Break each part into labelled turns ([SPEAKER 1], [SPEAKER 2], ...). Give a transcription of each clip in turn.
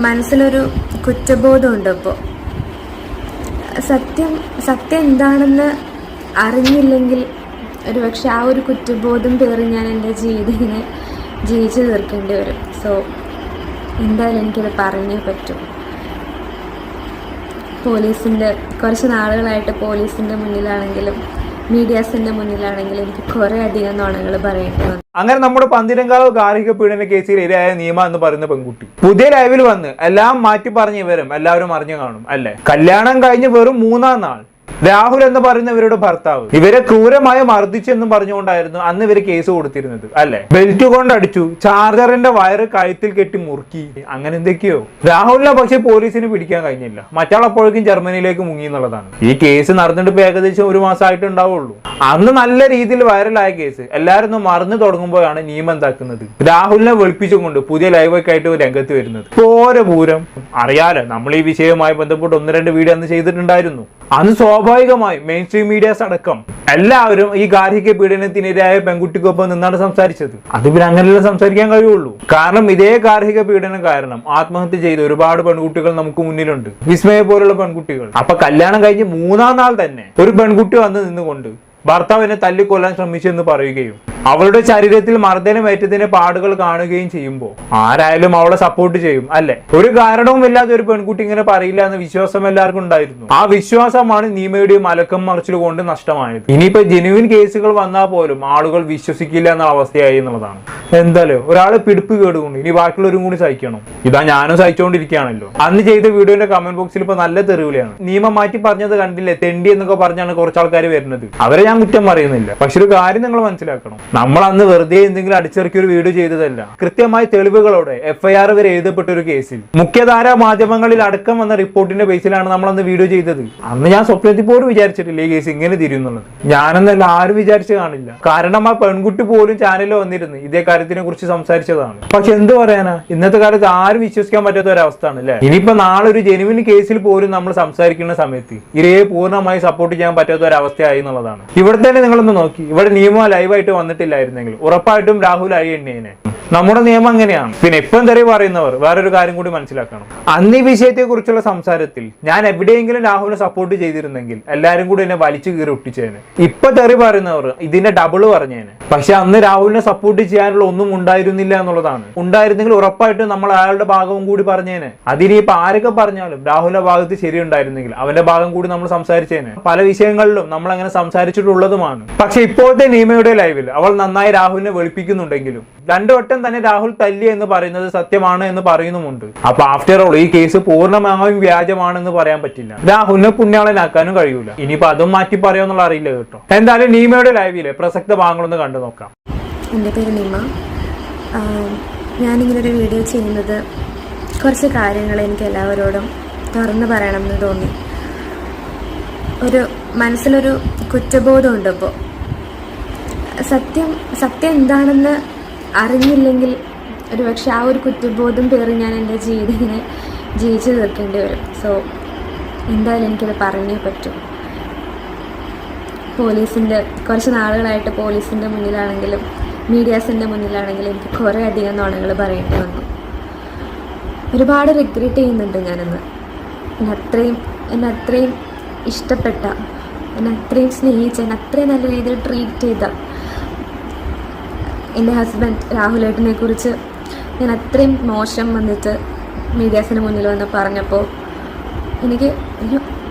[SPEAKER 1] മനസ്സിലൊരു കുറ്റബോധമുണ്ട് ഇപ്പോൾ സത്യം സത്യം എന്താണെന്ന് അറിഞ്ഞില്ലെങ്കിൽ ഒരു പക്ഷെ ആ ഒരു കുറ്റബോധം പേറി ഞാൻ എന്റെ ജീവിതത്തിനെ ജീവിച്ചു തീർക്കേണ്ടി വരും. സോ എന്തായാലും എനിക്കത് പറഞ്ഞേ പറ്റൂ. പോലീസിന്റെ കുറച്ച് നാളുകളായിട്ട് പോലീസിന്റെ മുന്നിലാണെങ്കിലും മീഡിയാസിന്റെ മുന്നിലാണെങ്കിൽ എനിക്ക് കുറേ അധികം നുണകൾ പറയേണ്ടി വന്നു.
[SPEAKER 2] അങ്ങനെ നമ്മുടെ പന്തിരങ്കാവ് ഗാർഹിക പീഡന കേസിൽ ഇരയായ നിയമ എന്ന് പറയുന്ന പെൺകുട്ടി. പുതിയ ലൈവിൽ വന്ന് എല്ലാം മാറ്റി പറഞ്ഞ ഇവരും എല്ലാവരും അറിഞ്ഞു കാണും അല്ലെ? കല്യാണം കഴിഞ്ഞ് വെറും മൂന്നാം നാൾ. രാഹുൽ എന്ന് പറയുന്ന ഇവരുടെ ഭർത്താവ്. ഇവരെ ക്രൂരമായി മർദ്ദിച്ചെന്നും പറഞ്ഞുകൊണ്ടായിരുന്നു അന്ന് ഇവർ കേസ് കൊടുത്തിരുന്നത് അല്ലെ? ബെൽറ്റ് കൊണ്ട് അടിച്ചു ചാർജറിന്റെ വയറ് കഴുത്തിൽ കെട്ടി മുറുക്കി. അങ്ങനെ എന്തൊക്കെയോ. രാഹുലിനെ പക്ഷെ പോലീസിന് പിടിക്കാൻ കഴിഞ്ഞില്ല. മറ്റാൾ അപ്പോഴേക്കും ജർമ്മനിയിലേക്ക് മുങ്ങി എന്നുള്ളതാണ്. ഈ കേസ് നടന്നിട്ട് ഇപ്പൊ ഏകദേശം ഒരു മാസമായിട്ട് ഉണ്ടാവുള്ളൂ. അന്ന് നല്ല രീതിയിൽ വൈറലായ കേസ് എല്ലാവരും മറന്നു തുടങ്ങുമ്പോഴാണ് നിയമം എന്താക്കുന്നത്. രാഹുലിനെ വെളുപ്പിച്ചുകൊണ്ട് പുതിയ ലൈവൊക്കെ ആയിട്ട് രംഗത്ത് വരുന്നത്. പോരെ പൂരം അറിയാലോ നമ്മൾ ഈ വിഷയവുമായി ബന്ധപ്പെട്ട് ഒന്ന് രണ്ട് വീഡിയോ അന്ന് ചെയ്തിട്ടുണ്ടായിരുന്നു. അന്ന് സ്വാഭാവികമായും മെയിൻ സ്ട്രീം മീഡിയാസ് അടക്കം എല്ലാവരും ഈ ഗാർഹിക പീഡനത്തിനെതിരായ പെൺകുട്ടിക്കൊപ്പം നിന്നാണ് സംസാരിച്ചത്. അത് പിന്നെ അങ്ങനെയല്ല സംസാരിക്കാൻ കഴിയുള്ളൂ. കാരണം ഇതേ ഗാർഹിക പീഡനം കാരണം ആത്മഹത്യ ചെയ്ത ഒരുപാട് പെൺകുട്ടികൾ നമുക്ക് മുന്നിലുണ്ട്. വിസ്മയ പോലുള്ള പെൺകുട്ടികൾ. അപ്പൊ കല്യാണം കഴിഞ്ഞ് മൂന്നാം നാൾ തന്നെ ഒരു പെൺകുട്ടി വന്ന് നിന്നുകൊണ്ട് ഭർത്താവിനെ തല്ലിക്കൊല്ലാൻ ശ്രമിച്ചു എന്ന് പറയുകയും അവളുടെ ശരീരത്തിൽ മർദ്ദനമേറ്റതിന് പാടുകൾ കാണുകയും ചെയ്യുമ്പോൾ ആരായാലും അവളെ സപ്പോർട്ട് ചെയ്യും അല്ലെ? ഒരു കാരണവും ഇല്ലാതെ ഒരു പെൺകുട്ടി ഇങ്ങനെ പറയില്ല എന്ന വിശ്വാസം എല്ലാവർക്കും ഉണ്ടായിരുന്നു. ആ വിശ്വാസമാണ് നീമയുടെ മലക്കം മറിച്ചിൽ കൊണ്ട് നഷ്ടമായത്. ഇനിയിപ്പോ ജെനുവിൻ കേസുകൾ വന്നാൽ പോലും ആളുകൾ വിശ്വസിക്കില്ല എന്ന അവസ്ഥയായി എന്നുള്ളതാണ്. എന്തായാലും ഒരാൾ പിടിപ്പ് കേടുകൊണ്ട് ഇനി ബാക്കിയുള്ളവരും കൂടി സഹിക്കണം. ഇതാ ഞാനും സഹിച്ചുകൊണ്ടിരിക്കുകയാണല്ലോ അന്ന് ചെയ്ത വീഡിയോന്റെ കമന്റ് ബോക്സിൽ ഇപ്പൊ നല്ല തെറിവിളിയാണ്. നിയമം മാറ്റി പറഞ്ഞത് കണ്ടില്ലേ തെണ്ടി എന്നൊക്കെ പറഞ്ഞാണ് കുറച്ച് ആൾക്കാർ വരുന്നത്. അവരെ ഞാൻ കുറ്റം പറയുന്നില്ല. പക്ഷെ ഒരു കാര്യം നിങ്ങൾ മനസ്സിലാക്കണം. നമ്മൾ അന്ന് വെറുതെ എന്തെങ്കിലും അടിച്ചിറക്കി ഒരു വീഡിയോ ചെയ്തതല്ല. കൃത്യമായ തെളിവുകളോടെ എഫ്ഐആർ വരെ എഴുതപ്പെട്ട ഒരു കേസിൽ. മുഖ്യധാര മാധ്യമങ്ങളിൽ അടക്കം വന്ന റിപ്പോർട്ടിന്റെ ബേസിലാണ് നമ്മൾ അന്ന് വീഡിയോ ചെയ്തത്. അന്ന് ഞാൻ സ്വപ്നത്തിൽ പോലും വിചാരിച്ചിട്ടില്ല ഈ കേസ് ഇങ്ങനെ തിരിയുന്നുള്ളത് ഞാനെന്നല്ല ആരും വിചാരിച്ചു കാണില്ല. കാരണം ആ പെൺകുട്ടി പോലും ചാനലിൽ വന്നിരുന്നു. ഇതേ കാര്യത്തിനെ കുറിച്ച് സംസാരിച്ചതാണ്. പക്ഷെ എന്ത് പറയാനാ? ഇന്നത്തെ കാലത്ത് ആരും വിശ്വസിക്കാൻ പറ്റാത്ത ഒരു അവസ്ഥയാണ് അല്ലേ ഇനിയിപ്പോ നാളെ ഒരു ജെനുവിൻ കേസിൽ പോലും നമ്മൾ സംസാരിക്കുന്ന സമയത്ത് ഇരയെ പൂർണമായി സപ്പോർട്ട് ചെയ്യാൻ പറ്റാത്ത ഒരു അവസ്ഥയായി എന്നുള്ളതാണ്. ഇവിടെ തന്നെ നിങ്ങളൊന്ന് നോക്കി. ഇവിടെ നിയമം ലൈവായിട്ട് വന്നിട്ടില്ലായിരുന്നെങ്കിൽ ഉറപ്പായിട്ടും രാഹുൽ അഴി എണ്ണേനെ നമ്മുടെ നിയമം അങ്ങനെയാണ്. പിന്നെ ഇപ്പം തെറി പറയുന്നവർ വേറൊരു കാര്യം കൂടി മനസ്സിലാക്കണം. അന്ന് ഈ വിഷയത്തെ കുറിച്ചുള്ള സംസാരത്തിൽ ഞാൻ എവിടെയെങ്കിലും രാഹുലിനെ സപ്പോർട്ട് ചെയ്തിരുന്നെങ്കിൽ എല്ലാവരും കൂടി എന്നെ വലിച്ചു കീറി ഒട്ടിച്ചേനെ. ഇപ്പൊ തെറി പറയുന്നവർ ഇതിന്റെ ഡബിൾ പറഞ്ഞേനെ. പക്ഷെ അന്ന് രാഹുലിനെ സപ്പോർട്ട് ചെയ്യാനുള്ള ഒന്നും ഉണ്ടായിരുന്നില്ല എന്നുള്ളതാണ്. ഉണ്ടായിരുന്നെങ്കിൽ ഉറപ്പായിട്ടും നമ്മൾ അയാളുടെ ഭാഗവും കൂടി പറഞ്ഞേനെ. അതിനിപ്പോ ആരൊക്കെ പറഞ്ഞാലും രാഹുലിന്റെ ഭാഗത്ത് ശരിയുണ്ടായിരുന്നെങ്കിൽ അവന്റെ ഭാഗം കൂടി നമ്മൾ സംസാരിച്ചേനെ. പല വിഷയങ്ങളിലും നമ്മൾ അങ്ങനെ സംസാരിച്ചിട്ടുള്ളതുമാണ്. പക്ഷെ ഇപ്പോഴത്തെ നീമയുടെ ലൈവിൽ അവൾ നന്നായി രാഹുലിനെ വെളുപ്പിക്കുന്നുണ്ടെങ്കിലും രണ്ടു വട്ടം തന്നെ രാഹുൽ തല്ലി എന്ന് പറയുന്നത് സത്യമാണ് എന്ന് പറയുന്നുമുണ്ട്. അപ്പൊ ആഫ്റ്റർ ഓൾ ഈ കേസ് പൂർണമായും വ്യാജമാണെന്ന് പറയാൻ പറ്റില്ല. രാഹുലിനെ പുണ്യാളനാക്കാനും കഴിയൂല. ഇനിയിപ്പോ അതും മാറ്റി പറയാന്നുള്ള അറിയില്ല കേട്ടോ. എന്തായാലും നീമയുടെ ലൈവിലെ പ്രസക്ത ഭാഗങ്ങളൊന്ന് കണ്ടു നോക്കാം.
[SPEAKER 1] എന്റെ പേര് നിമ. ഞാനിങ്ങനൊരു വീഡിയോ ചെയ്യുന്നത് കുറച്ച് കാര്യങ്ങൾ എനിക്ക് എല്ലാവരോടും തുറന്നു പറയണമെന്ന് തോന്നി. ഒരു മനസ്സിലൊരു കുറ്റബോധമുണ്ട് ഇപ്പോൾ സത്യം സത്യം എന്താണെന്ന് അറിഞ്ഞില്ലെങ്കിൽ ഒരു പക്ഷെ ആ ഒരു കുറ്റബോധം പേറി ഞാൻ എന്റെ ജീവിതത്തിനെ ജീവിച്ചു തീർക്കേണ്ടി വരും. സോ എന്തായാലും എനിക്കത് പറഞ്ഞേ പറ്റൂ. പോലീസിന്റെ കുറച്ച് നാളുകളായിട്ട് പോലീസിന്റെ മുന്നിലാണെങ്കിലും മീഡിയാസിന്റെ മുന്നിലാണെങ്കിലും എനിക്ക് കുറേ അധികം നുണകൾ പറയേണ്ടി വന്നു. ഒരുപാട് റിഗ്രറ്റ് ചെയ്യുന്നുണ്ട് ഞാനിന്ന്. എന്നെ അത്രയും എന്നെ അത്രയും ഇഷ്ടപ്പെട്ട എന്നെ അത്രയും സ്നേഹിച്ച എന്നെ അത്രയും നല്ല രീതിയിൽ ട്രീറ്റ് ചെയ്ത എന്റെ ഹസ്ബൻഡ് രാഹുലേട്ടനെ കുറിച്ച് ഞാൻ അത്രയും മോശം വന്നിട്ട് മീഡിയാസിന് മുന്നിൽ വന്ന് പറഞ്ഞപ്പോൾ എനിക്ക്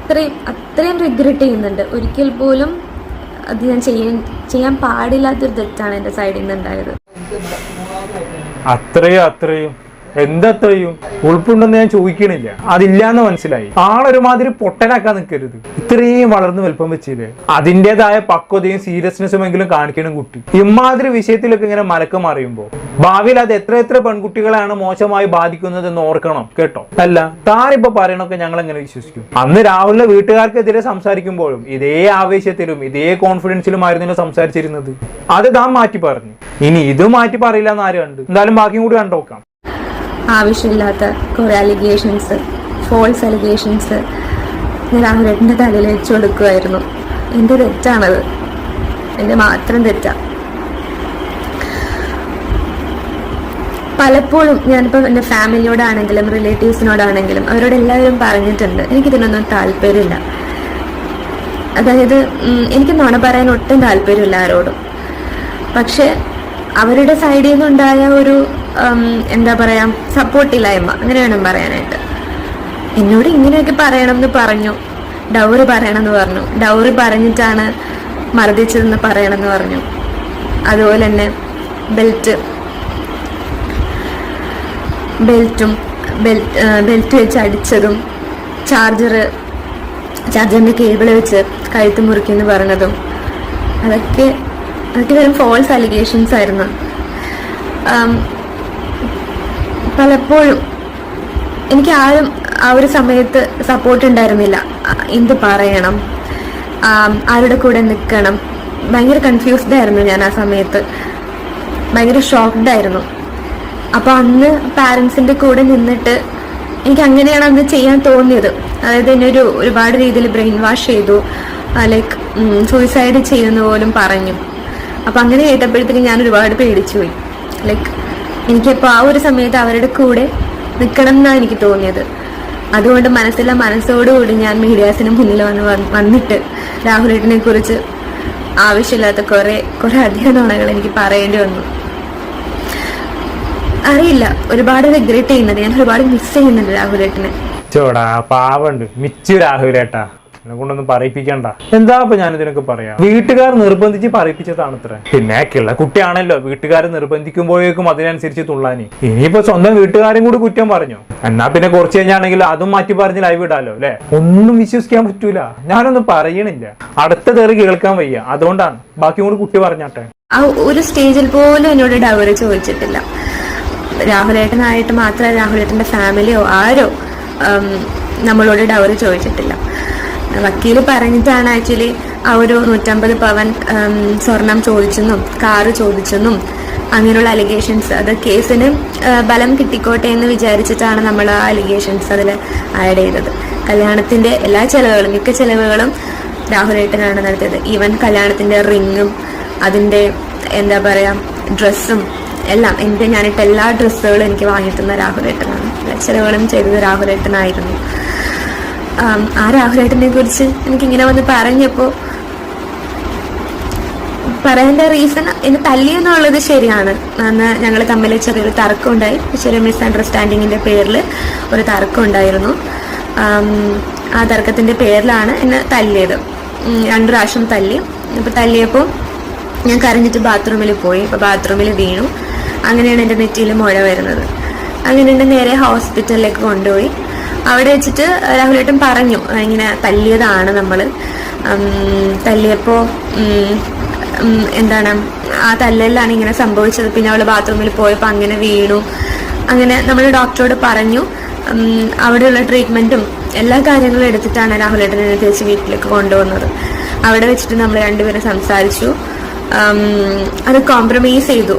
[SPEAKER 1] അത്രയും അത്രയും റിഗ്രറ്റ് ചെയ്യുന്നുണ്ട്. ഒരിക്കൽ പോലും അത് ഞാൻ ചെയ്യാൻ ചെയ്യാൻ പാടില്ലാത്തൊരു തെറ്റാണ് എന്റെ സൈഡിൽ നിന്ന് ഉണ്ടായത്
[SPEAKER 2] അത്രയും അത്രയും. എന്തത്രയും? ഉൾപ്പുണ്ടെന്ന് ഞാൻ ചോദിക്കണില്ല. അതില്ലാന്ന് മനസ്സിലായി. ആളൊരുമാതിരി പൊട്ടനാക്കാൻ നിൽക്കരുത് ഇത്രയും വളർന്ന് വലുപ്പം വെച്ചില്ലേ? അതിന്റെതായ പക്വതയും സീരിയസ്നെസ്സും എങ്കിലും കാണിക്കണം കുട്ടി. ഇമാതിരി വിഷയത്തിലൊക്കെ ഇങ്ങനെ മലക്കം അറിയുമ്പോൾ ഭാവിയിൽ അത് എത്ര എത്ര പെൺകുട്ടികളെയാണ് മോശമായി ബാധിക്കുന്നത് എന്ന് ഓർക്കണം കേട്ടോ? അല്ല താനിപ്പോ പറയണൊക്കെ ഞങ്ങൾ എങ്ങനെ വിശ്വസിക്കും? അന്ന് രാഹുലിന്റെ വീട്ടുകാർക്കെതിരെ സംസാരിക്കുമ്പോഴും ഇതേ ആവേശത്തിലും ഇതേ കോൺഫിഡൻസിലും ആയിരുന്നു സംസാരിച്ചിരുന്നത്. അത് താൻ മാറ്റി പറഞ്ഞു. ഇനി ഇത് മാറ്റി പറയില്ല എന്ന് ആരും കണ്ട്? എന്തായാലും ബാക്കിയും കൂടി കണ്ടോക്കാം.
[SPEAKER 1] ആവശ്യമില്ലാത്ത കുറേ അലിഗേഷൻസ് ഫോൾസ് അലിഗേഷൻസ് ഞാൻ രാഹുലേട്ടന്റെ തലയിൽ വെച്ച് കൊടുക്കുമായിരുന്നു എന്റെ തെറ്റാണത്? എന്റെ മാത്രം തെറ്റാ. പലപ്പോഴും ഞാനിപ്പോൾ എന്റെ ഫാമിലിയോടാണെങ്കിലും റിലേറ്റീവ്സിനോടാണെങ്കിലും അവരോട് എല്ലാവരും പറഞ്ഞിട്ടുണ്ട്. എനിക്കിതിനൊന്നും താല്പര്യമില്ല. അതായത് എനിക്ക് നുണ പറയാൻ ഒട്ടും താല്പര്യമില്ല ആരോടും. പക്ഷെ അവരുടെ സൈഡിൽ നിന്നുണ്ടായ ഒരു എന്താ പറയാ സപ്പോർട്ടില്ലായ്മ അങ്ങനെ വേണം പറയാനായിട്ട്. എന്നോട് ഇങ്ങനെയൊക്കെ പറയണം എന്ന് പറഞ്ഞു. ഡൗറി പറയണമെന്ന് പറഞ്ഞു. ഡൗറി പറഞ്ഞിട്ടാണ് മർദ്ദിച്ചതെന്ന് പറയണമെന്ന് പറഞ്ഞു. അതുപോലെ തന്നെ ബെൽറ്റ്. ബെൽറ്റും ബെൽറ്റ് ബെൽറ്റ് വെച്ച് അടിച്ചതും ചാർജർ ചാർജറിന്റെ കേബിൾ വെച്ച് കഴുത്ത് മുറിക്കുന്നു പറഞ്ഞതും അതൊക്കെ അതൊക്കെ വെറും ഫോൾസ് അലിഗേഷൻസ് ആയിരുന്നു. പലപ്പോഴും എനിക്ക് ആരും ആ ഒരു സമയത്ത് സപ്പോർട്ട് ഉണ്ടായിരുന്നില്ല. എന്ത് പറയണം? ആരുടെ കൂടെ നിൽക്കണം? ഭയങ്കര കൺഫ്യൂസ്ഡ് ആയിരുന്നു ഞാൻ ആ സമയത്ത്. ഭയങ്കര ഷോക്ക്ഡ് ആയിരുന്നു. അപ്പോൾ അന്ന് പാരൻസിന്റെ കൂടെ നിന്നിട്ട് എനിക്ക് അങ്ങനെയാണ് അന്ന് ചെയ്യാൻ തോന്നിയത്. അതായത് എന്നെ ഒരു ഒരുപാട് രീതിയിൽ ബ്രെയിൻ വാഷ് ചെയ്തു ലൈക്ക് സൂയിസൈഡ് ചെയ്യുന്ന പോലും പറഞ്ഞു. അപ്പം അങ്ങനെ കേട്ടപ്പോഴത്തേക്കും ഞാൻ ഒരുപാട് പേടിച്ചു പോയി ലൈക്ക് എനിക്കിപ്പോൾ ആ ഒരു സമയത്ത് അവരുടെ കൂടെ നിൽക്കണം എന്നാണ് എനിക്ക് തോന്നിയത്. അതുകൊണ്ട് മനസ്സിലെ മനസ്സോടുകൂടി ഞാൻ മീഡിയാസിന് മുന്നിൽ വന്ന് വന്നിട്ട് രാഹുലേട്ടനെ കുറിച്ച് ആവശ്യമില്ലാത്ത കുറേ കുറേ അധികം തവണകൾ എനിക്ക് പറയേണ്ടി വന്നു. അറിയില്ല ഒരുപാട് റിഗ്രറ്റ് ചെയ്യുന്നുണ്ട് ഞാൻ ഒരുപാട് മിസ് ചെയ്യുന്നുണ്ട് രാഹുലേട്ടനെ.
[SPEAKER 2] ചോടാ പാവുണ്ട്. മിച്ചു രാഹുലേട്ടാ. എന്നെ കൊണ്ടൊന്നും പറയിപ്പിക്കണ്ട. എന്താ അപ്പൊ ഞാൻ ഇതിനൊക്കെ പറയാ? വീട്ടുകാർ നിർബന്ധിച്ച് പറയിപ്പിച്ചതാണ് ഇത്ര പിന്നെ കിള്ള കുട്ടിയാണല്ലോ വീട്ടുകാർ നിർബന്ധിക്കുമ്പോഴേക്കും അതിനനുസരിച്ച് തുള്ളാനി. ഇനിയിപ്പോ സ്വന്തം വീട്ടുകാരും കൂടി കുറ്റം പറഞ്ഞു? എന്നാ പിന്നെ കുറച്ച് കഴിഞ്ഞാണെങ്കിൽ അതും മാറ്റി പറഞ്ഞ് ലൈവ് ഇടാലോ അല്ലെ? ഒന്നും വിശ്വസിക്കാൻ പറ്റൂല. ഞാനൊന്നും പറയണില്ല. അടുത്ത തെറി കേൾക്കാൻ വയ്യ. അതുകൊണ്ടാണ്. ബാക്കി കൂടി കുട്ടി പറഞ്ഞാട്ടെ.
[SPEAKER 1] ആ ഒരു സ്റ്റേജിൽ പോലും എന്നോട് ഡവറി ചോദിച്ചിട്ടില്ല. രാഹുലേട്ടനായിട്ട് മാത്രമേ രാഹുലേട്ടന്റെ ഫാമിലിയോ ആരോ നമ്മളോട് ഡവറി ചോദിച്ചിട്ടില്ല. വക്കീൽ പറഞ്ഞിട്ടാണ് ആക്ച്വലി ആ ഒരു നൂറ്റമ്പത് പവൻ സ്വർണം ചോദിച്ചെന്നും കാറ് ചോദിച്ചെന്നും അങ്ങനെയുള്ള അലിഗേഷൻസ് അത് കേസിന് ബലം കിട്ടിക്കോട്ടെ എന്ന് വിചാരിച്ചിട്ടാണ് നമ്മൾ ആ അലിഗേഷൻസ് അതിൽ ആഡ് ചെയ്തത്. കല്യാണത്തിന്റെ എല്ലാ ചെലവുകളും മിക്ക ചെലവുകളും രാഹുലേട്ടനാണ് നടത്തിയത്. ഈവൻ കല്യാണത്തിന്റെ റിങ്ങും അതിന്റെ എന്താ പറയാ ഡ്രസ്സും എല്ലാം എന്റെ ഞാനിട്ട് എല്ലാ ഡ്രസ്സുകളും എനിക്ക് വാങ്ങിയിട്ടുന്ന രാഹുലേട്ടനാണ് എല്ലാ ചെലവുകളും ചെയ്തത് രാഹുലേട്ടനായിരുന്നു ആം, രാഹുലേട്ടനെ കുറിച്ച് എനിക്കിങ്ങനെ വന്ന് പറഞ്ഞപ്പോൾ പറയാന്റെ റീസൺ എന്നെ തല്ലിയെന്നുള്ളത് ശരിയാണ്. അന്ന് ഞങ്ങൾ തമ്മിൽ ചെറിയൊരു തർക്കം ഉണ്ടായി ചെറിയ മിസ് അണ്ടർസ്റ്റാൻഡിങ്ങിന്റെ പേരിൽ ഒരു തർക്കം ഉണ്ടായിരുന്നു ആം, തർക്കത്തിന്റെ പേരിലാണ് എന്നെ തല്ലിയത്. രണ്ടു പ്രാവശ്യം തല്ലി. അപ്പോൾ തല്ലിയപ്പോൾ ഞാൻ കരഞ്ഞിട്ട് ബാത്റൂമിൽ പോയി. അപ്പോൾ ബാത്റൂമിൽ വീണു. അങ്ങനെയാണ് എന്റെ നെറ്റിയിൽ മുഴ വരുന്നത്. അങ്ങനെ എന്നെ നേരെ ഹോസ്പിറ്റലിലേക്ക് കൊണ്ടുപോയി. അവിടെ വെച്ചിട്ട് രാഹുലേട്ടൻ പറഞ്ഞു ഇങ്ങനെ തല്ലിയതാണ് നമ്മൾ തല്ലിയപ്പോൾ എന്താണ് ആ തല്ലലിലാണ് ഇങ്ങനെ സംഭവിച്ചത്. പിന്നെ അവൾ ബാത്റൂമിൽ പോയപ്പോൾ അങ്ങനെ വീണു. അങ്ങനെ നമ്മൾ ഡോക്ടറോട് പറഞ്ഞു അവിടെയുള്ള ട്രീറ്റ്മെന്റും എല്ലാ കാര്യങ്ങളും എടുത്തിട്ടാണ് രാഹുലേട്ടനെ തിരിച്ച് വീട്ടിലേക്ക് കൊണ്ടുവന്നത്. അവിടെ വെച്ചിട്ട് നമ്മൾ രണ്ടുപേരും സംസാരിച്ചു. അത് കോംപ്രമൈസ് ചെയ്തു.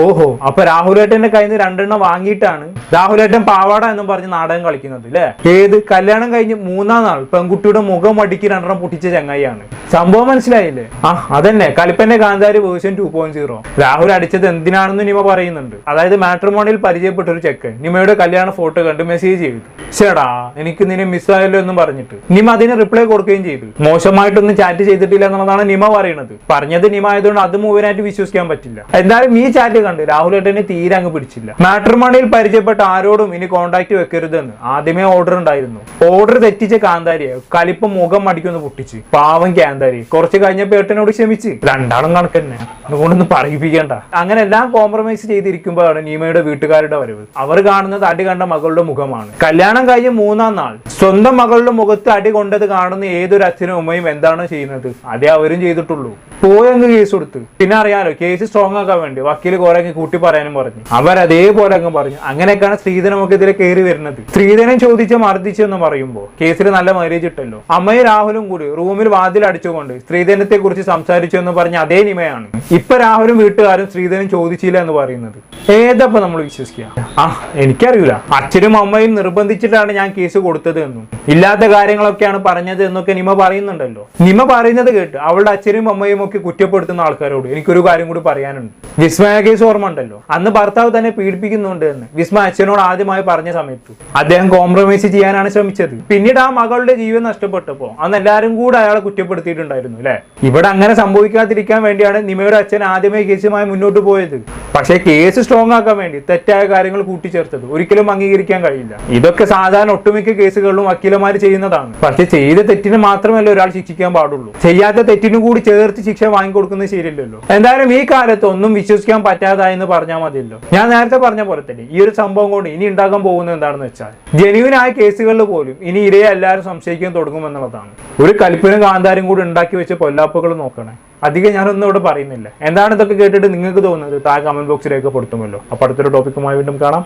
[SPEAKER 2] ഓഹോ. അപ്പൊ രാഹുലേട്ടന്റെ കയ്യിൽ നിന്ന് രണ്ടെണ്ണം വാങ്ങിയിട്ടാണ്. രാഹുലേട്ടൻ പാവാട എന്നും പറഞ്ഞ് നാടകം കളിക്കുന്നത് അല്ലേ ഏത്? കല്യാണം കഴിഞ്ഞ് മൂന്നാം നാൾ പെൺകുട്ടിയുടെ മുഖം അടുക്കി രണ്ടെണ്ണം പൊട്ടിച്ച ചങ്ങായിയാണ്. സംഭവം മനസ്സിലായില്ലേ? ആ അതന്നെ. കലിപ്പന്റെ കാന്താരി version two point zero Rahul അടിച്ചത് എന്തിനാണെന്ന് നിമ പറയുന്നുണ്ട്. അതായത് മാട്രിമോണിയിൽ പരിചയപ്പെട്ട ഒരു ചെക്കൻ നിമയുടെ കല്യാണ ഫോട്ടോ കണ്ട് മെസ്സേജ് ചെയ്തു. ചേടാ എനിക്ക് നിന്നെ മിസ്സായല്ലോ എന്നും പറഞ്ഞിട്ട്. നിമ അതിന് റിപ്ലൈ കൊടുക്കുകയും ചെയ്തു. മോശമായിട്ടൊന്നും ചാറ്റ് ചെയ്തിട്ടില്ല എന്നുള്ളതാണ് നിമ പറയുന്നത്. പറഞ്ഞത് നിമ ആയതുകൊണ്ട് അത് മുഴുവനായിട്ട് വിശ്വസിക്കാൻ പറ്റില്ല. എന്തായാലും ഈ ചാറ്റ് കണ്ട്. രാഹുൽ ഏട്ടനെ തീരെ അങ്ങ് പിടിച്ചില്ല. മാട്രിമോണിയിൽ പരിചയപ്പെട്ട ആരോടും ഇനി കോണ്ടാക്ട് വെക്കരുതെന്ന് ആദ്യമേ ഓർഡർ ഉണ്ടായിരുന്നു. ഓർഡർ തെറ്റിച്ച കാന്താരിയെ കലിപ്പ് മുഖം മടിക്കൊന്ന് പൊട്ടിച്ച്. പാവം കാന്താരി കുറച്ച് കഴിഞ്ഞപ്പോ ഏട്ടനോട് ക്ഷമിച്ച്. രണ്ടാളും കണക്കന്നെ അതുകൊണ്ടൊന്നും പറയിപ്പിക്കണ്ട. അങ്ങനെ എല്ലാം കോംപ്രമൈസ് ചെയ്തിരിക്കുമ്പോഴാണ് നീമയുടെ വീട്ടുകാരുടെ വരവ്. അവർ കാണുന്നത് അടി കണ്ട മകളുടെ മുഖമാണ്. കല്യാണം കഴിഞ്ഞ് മൂന്നാം നാൾ. സ്വന്തം മകളുടെ മുഖത്ത് അടി കൊണ്ടത് കാണുന്ന ഏതൊരു അച്ഛനും ഉമ്മയും എന്താണ് ചെയ്യുന്നത്? അതേ അവരും ചെയ്തിട്ടുള്ളൂ. പോയങ്ങ് കേസ് കൊടുത്ത്. പിന്നെ അറിയാലോ കേസ് സ്ട്രോങ് ആക്കാൻ വേണ്ടി വക്കീൽ അങ്ങ് കൂട്ടി പറയാനും പറഞ്ഞു. അവർ അതേപോലെ അങ്ങ് പറഞ്ഞു. അങ്ങനെയൊക്കെയാണ് സ്ത്രീധനമൊക്കെ ഇതിലെ കയറി വരുന്നത്. സ്ത്രീധനം ചോദിച്ച് മർദ്ദിച്ചെന്ന് പറയുമ്പോൾ കേസിൽ നല്ല മൈലേജ് ഇട്ടല്ലോ. അമ്മയും രാഹുലും കൂടി റൂമിൽ വാതിൽ അടിച്ചുകൊണ്ട് സ്ത്രീധനത്തെ കുറിച്ച് സംസാരിച്ചു എന്ന് പറഞ്ഞ അതേ നിമയാണ് ഇപ്പൊ രാഹുലും വീട്ടുകാരും സ്ത്രീധനം ചോദിച്ചില്ല എന്ന് പറയുന്നത്. ഏതപ്പോ നമ്മൾ വിശ്വസിക്കുക? ആ എനിക്കറിയില്ല അച്ഛനും അമ്മയും നിർബന്ധിച്ചിട്ടാണ് ഞാൻ കേസ് കൊടുത്തത് എന്നും. ഇല്ലാത്ത കാര്യങ്ങളൊക്കെയാണ് പറഞ്ഞത് എന്നൊക്കെ നിമ പറയുന്നുണ്ടല്ലോ. നിമ പറയുന്നത് കേട്ട് അവളുടെ അച്ഛനും അമ്മയും ഒക്കെ കുറ്റപ്പെടുത്തുന്ന ആൾക്കാരോട് എനിക്കൊരു കാര്യം കൂടി പറയാനുണ്ട്. വിസ്മയ കേസ് ഓർമ്മ ഉണ്ടല്ലോ. അന്ന് ഭർത്താവ് തന്നെ പീഡിപ്പിക്കുന്നുണ്ട് എന്ന്. വിസ്മ അച്ഛനോട് ആദ്യമായി പറഞ്ഞ സമയത്ത്. അദ്ദേഹം കോംപ്രമൈസ് ചെയ്യാനാണ് ശ്രമിച്ചത്. പിന്നീട് ആ മകളുടെ ജീവൻ നഷ്ടപ്പെട്ടപ്പോ അന്ന് എല്ലാവരും കൂടെ അയാളെ കുറ്റപ്പെടുത്തിയിട്ടുണ്ടായിരുന്നു അല്ലെ? ഇവിടെ അങ്ങനെ സംഭവിക്കാതിരിക്കാൻ വേണ്ടിയാണ് നിമയുടെ അച്ഛൻ ആദ്യമേ കേസുമായി മുന്നോട്ട് പോയത്. പക്ഷേ കേസ് സ്ട്രോങ് ആക്കാൻ വേണ്ടി തെറ്റായ കാര്യങ്ങൾ കൂട്ടിച്ചേർത്തത് ഒരിക്കലും അംഗീകരിക്കാൻ കഴിയില്ല. ഇതൊക്കെ സാധാരണ ഒട്ടുമിക്ക കേസുകളിലും വക്കീലമാർ ചെയ്യുന്നതാണ്. പക്ഷെ ചെയ്ത തെറ്റിന് മാത്രമല്ല ഒരാൾ ശിക്ഷിക്കാൻ പാടുള്ളൂ. ചെയ്യാത്ത തെറ്റിനും കൂടി ചേർത്ത് ശിക്ഷ വാങ്ങിക്കൊടുക്കുന്നത് ശരിയല്ലല്ലോ. എന്തായാലും ഈ കാലത്ത് ഒന്നും വിശ്വസിക്കാൻ പറ്റാതായെന്ന് പറഞ്ഞാൽ മതിയല്ലോ. ഞാൻ നേരത്തെ പറഞ്ഞ പോലെ തന്നെ ഈ ഒരു സംഭവം കൊണ്ട് ഇനി ഉണ്ടാകാൻ പോകുന്നത് എന്താണെന്ന് വെച്ചാൽ ജനുവിനായ കേസുകളിൽ പോലും ഇനി ഇരയെ എല്ലാവരും സംശയിക്കാൻ തുടങ്ങുമെന്നുള്ളതാണ്. ഒരു കൽപ്പിനും കാന്താരും കൂടി ഉണ്ടാക്കി വെച്ച് പൊല്ലാപ്പുകൾ നോക്കണേ. അധികം ഞാനൊന്നും ഇവിടെ പറയുന്നില്ല. എന്താണ് ഇതൊക്കെ കേട്ടിട്ട് നിങ്ങൾക്ക് തോന്നുന്നത്? താഴെ കമന്റ് ബോക്സിലേക്ക് പെടുത്തുമല്ലോ അപ്പോൾ അടുത്തൊരു ടോപ്പിക്കുമായി വീണ്ടും കാണാം.